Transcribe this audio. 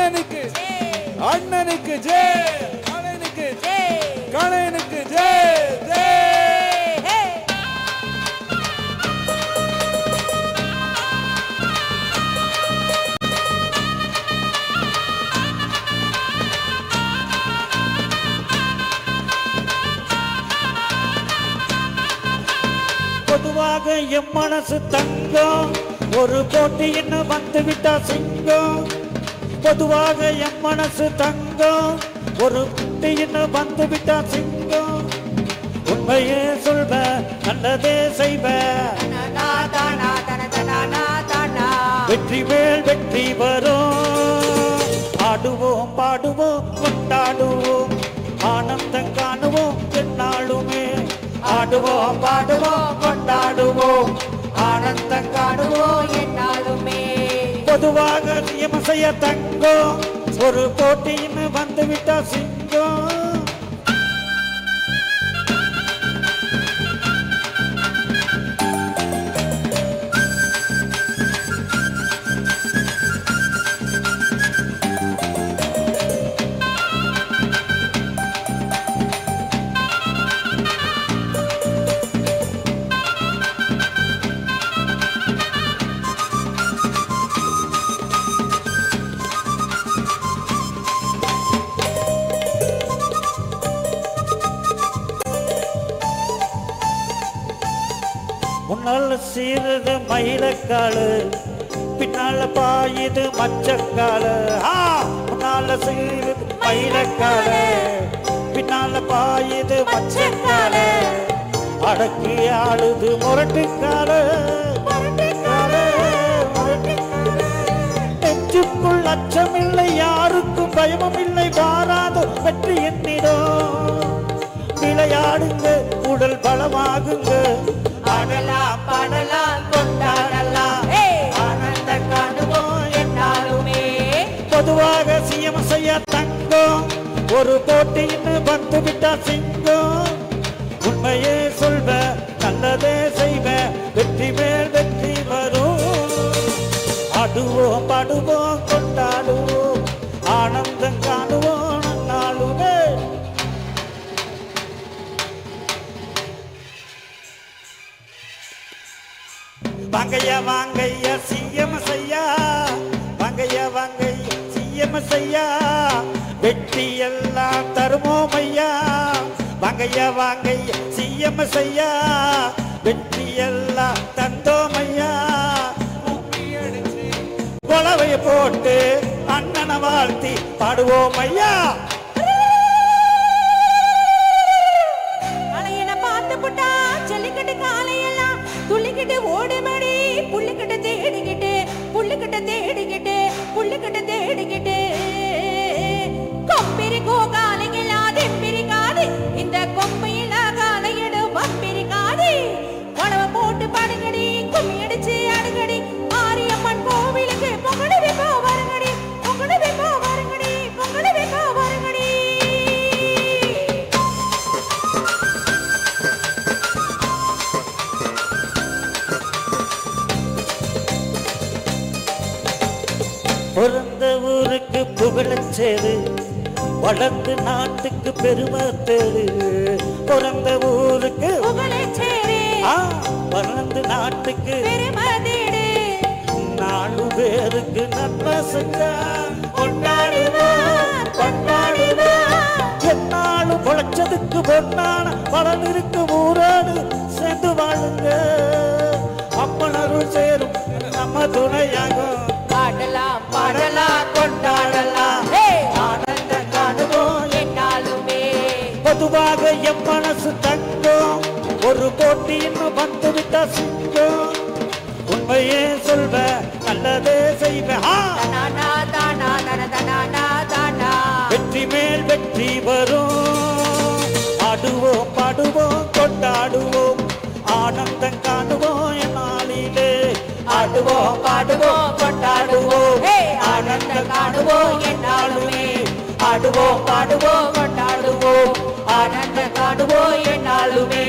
அண்ணனுக்கு. அண்ணனுக்கு ஜெய். கலைனுக்கு ஜெய். கலைனுக்கு ஜெய். பொதுவாக எம் மனசு தங்கம். ஒரு போட்டின்னு வந்து விட்டா சிங்கம். பொதுவாக என் மனசு தங்கம். ஒரு போட்டின்னு வந்து விட்டா சிங்கம். உண்மையே சொல்வ நல்லதே செய்வ. வெற்றி மேல் வெற்றி வரும். ஆடுவோம் பாடுவோம் கொண்டாடுவோம். ஆனந்தம் காணுவோம் என்னாலுமே ஆடுவோம் பாடுவோம் கொண்டாடுவோம். ஆனந்தம் காணுவோம் பொதுவாக நியம செய்ய தங்கம் ஒரு போட்டின்னு வந்துவிட்டா சிங்கம். முன்னால சீருது மயிலக்காலு பின்னால பாயுது மச்சக்காலு ஆ முன்னால சீருது மயிலக்காலு பின்னால பாயுது மச்சக்காலு அடக்கி ஆளுது முரட்டுக்காலு முரட்டுக்காலு முரட்டுக்காலு நெஞ்சுக்குள் அச்சமில்லை யாருக்கும் பயமும் இல்லை வாராது வெற்றி என்னிடம். விளையாடுங்க உடல் பலமாகுங்க ஆடலாம் பாடலாம் கொண்டாடலாம் ஆனந்த காணுவோம் என்னாலுமே பொதுவாக சிஎம் செய்ய தங்கம். ஒரு போட்டின்னு வந்து விட்டா சிங்கம். உண்மையே சொல்வ நல்லதே செய்வ வெற்றி மேல் வெற்றி வரும். ஆடுவோம் பாடுவோம் வாங்கையா வாங்கையா சிஎம் செய்யா வாங்கையா வாங்கையா சிஎம் செய்யா வெற்றி எல்லாம் தருமோ மையா வாங்கையா வாங்கையா சிஎம் செய்யா வெற்றி எல்லாம் தந்தோம் ஐயா. கொலவைய போட்டு அண்ணனை வாழ்த்தி பாடுவோம் ஐயா. பிறந்த ஊருக்கு புகழச்சேரு வளர்ந்து நாட்டுக்கு பெருமை தேரு. பிறந்த ஊருக்கு வளர்ந்து நாட்டுக்கு நாலு பேருக்கு நன்மை செஞ்சா கொண்டாடுவோம் கொண்டாடுவோம் என்னாலும் பொழைச்சதுக்கு பொன்னான பலன் இருக்கு ஊராடு சேர்ந்து வாழுங்க. அப்பனருள் சேரும் நம்ம துணையாகும். பொதுவாக என் மனசு தங்கம். ஒரு போட்டின்னு வந்து விட்டா சிங்கம். உண்மையே சொல்வ நல்லதே செய்வ. வெற்றி மேல் வெற்றி வரும். ஆடுவோம் பாடுவோம் கொண்டாடுவோம். ஆனந்தம் காணுவோம் என் நாளிலே ஆடுவோம் பாடுவோம் கொண்டாடுவோம். ஆனந்தம் காணுவோம் என்னாலுமே ஆடுவோம் பாடுவோம் கொண்டாடுவோம். ஆனந்த காணுவோய் என்னாலுமே.